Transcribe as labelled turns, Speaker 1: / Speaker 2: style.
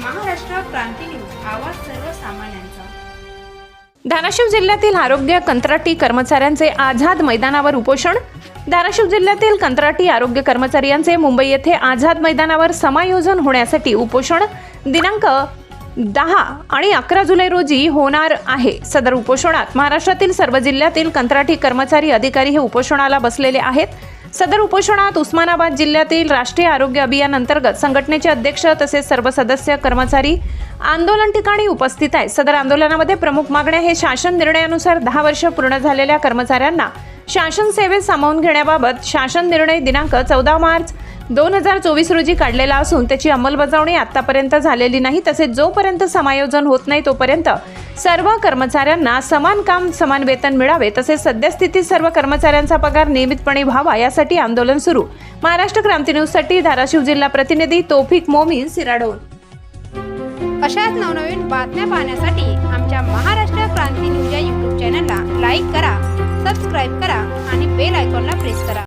Speaker 1: क्रांती news आवाज सर्वसामान्यांचा.
Speaker 2: धाराशिव जिल्ह्यातील आरोग्य कंत्राटी कर्मचाऱ्यांचे आझाद मैदानावर उपोषण? धाराशिव जिल्ह्यातील कंत्राटी आरोग्य कर्मचारी यांचे मुंबई येथे आझाद मैदानावर समायोजन होण्यासाठी उपोषण? दिनांक दहा आणि अकरा जुलै रोजी होणार आहे. सदर उपोषणात महाराष्ट्रातील सर्व जिल्ह्यातील कंत्राटी कर्मचारी अधिकारी हे उपोषणाला बसलेले आहेत. सदर उपोषणात उस्मानाबाद जिल्ह्यातील राष्ट्रीय आरोग्य अभियान अंतर्गत संघटनेचे अध्यक्ष तसेच सर्व सदस्य कर्मचारी आंदोलन ठिकाणी उपस्थित आहेत. सदर आंदोलनामध्ये प्रमुख मागण्या हे शासन निर्णयानुसार दहा वर्ष पूर्ण झालेल्या कर्मचाऱ्यांना शासन सेवेत सामावून घेण्याबाबत शासन निर्णय दिनांक चौदा मार्च दोन हजार चोवीस रोजी काढलेला असून त्याची अंमलबजावणी आतापर्यंत झालेली नाही. तसेच जोपर्यंत समायोजन होत नाही तोपर्यंत सर्व कर्मचाऱ्यांना समान काम समान वेतन मिळावे तसेच सद्यस्थितीत सर्व कर्मचाऱ्यांचा पगार नियमितपणे व्हावा यासाठी आंदोलन सुरू. महाराष्ट्र क्रांती न्यूजसाठी धाराशिव जिल्हा प्रतिनिधी तोफिक मोमीन सिराडोन.
Speaker 1: अशाच नवनवीन बातम्या पाहण्यासाठी आमच्या महाराष्ट्र क्रांती न्यूज या यूट्यूब चॅनलला लाईक करा सबस्क्राईब करा आणि बेल आयकॉनला प्रेस करा.